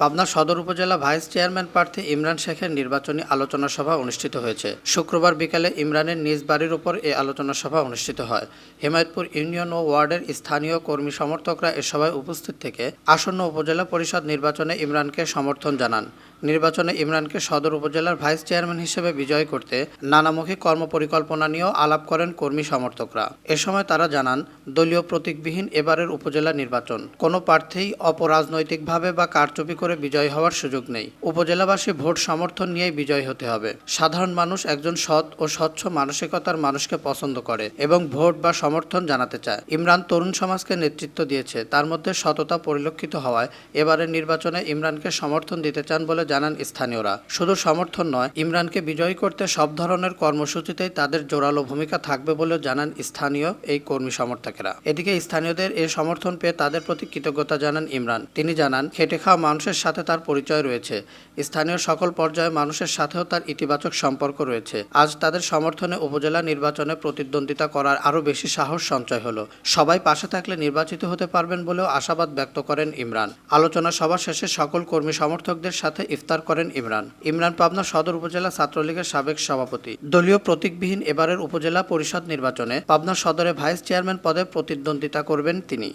পাবনা সদর উপজেলা vice chairman প্রার্থী ইমরান শেখের নির্বাচনী আলোচনা সভা অনুষ্ঠিত হয়েছে। শুক্রবার বিকালে ইমরানের নিজ বাড়ির উপর এই আলোচনা সভা অনুষ্ঠিত হয়। হেমায়তপুর ইউনিয়ন ও ওয়ার্ডের স্থানীয় কর্মী সমর্থকরা এ সভায় উপস্থিত থেকে আসন্ন উপজেলা পরিষদ নির্বাচনে ইমরানকে সমর্থন জানান। নির্বাচনে ইমরানকে সদর উপজেলার ভাইস চেয়ারম্যান হিসেবে বিজয় করতে নানামুখী কর্মপরিকল্পনা নিয়েও আলাপ করেন কর্মী সমর্থকরা। এ সময় তারা জানান, দলীয় প্রতীকবিহীন এবারের উপজেলা নির্বাচন। কোনো প্রার্থীই অপরাজনৈতিকভাবে বা কারচুপি করে বিজয় হওয়ার সুযোগ নেই। উপজেলাবাসী ভোট সমর্থন নিয়ে বিজয় হতে হবে। সাধারণ মানুষ একজন সৎ ও স্বচ্ছ মানসিকতার মানুষকে পছন্দ করে এবং ভোট বা সমর্থন জানাতে চায়। ইমরান তরুণ সমাজকে নেতৃত্ব দিয়েছে। তার মধ্যে সততা পরিলক্ষিত হওয়ায় এবারের নির্বাচনে ইমরানকে সমর্থন দিতে চান বলে জানান স্থানীয়রা। শুধু সমর্থন নয়, ইমরানকে বিজয়ী করতে সব ধরনের কর্মসূচিতেই তাদের জোরালো ভূমিকা থাকবে বলে জানান স্থানীয় এই কর্মী সমর্থকেরা। এদিকে স্থানীয়দের এ সমর্থন পেয়ে তাদের প্রতি কৃতজ্ঞতা জানান ইমরান। তিনি জানান, খেটে খাওয়া মানুষের সাথে তার পরিচয় রয়েছে। স্থানীয় সকল পর্যায়ে মানুষের সাথেও তার ইতিবাচক সম্পর্ক রয়েছে। আজ তাদের সমর্থনে উপজেলা নির্বাচনে প্রতিদ্বন্দ্বিতা করার আরও বেশি সাহস সঞ্চয় হলো। সবাই পাশে থাকলে নির্বাচিত হতে পারবেন বলেও আশাবাদ ব্যক্ত করেন ইমরান। আলোচনা সভা শেষে সকল কর্মী সমর্থকদের সাথে ইফতার করেন ইমরান। ইমরান পাবনা সদর উপজেলা ছাত্রলীগের সাবেক সভাপতি। দলীয় প্রতীকবিহীন এবারের উপজেলা পরিষদ নির্বাচনে পাবনা সদরে ভাইস চেয়ারম্যান পদে প্রতিদ্বন্দ্বিতা করবেন তিনি।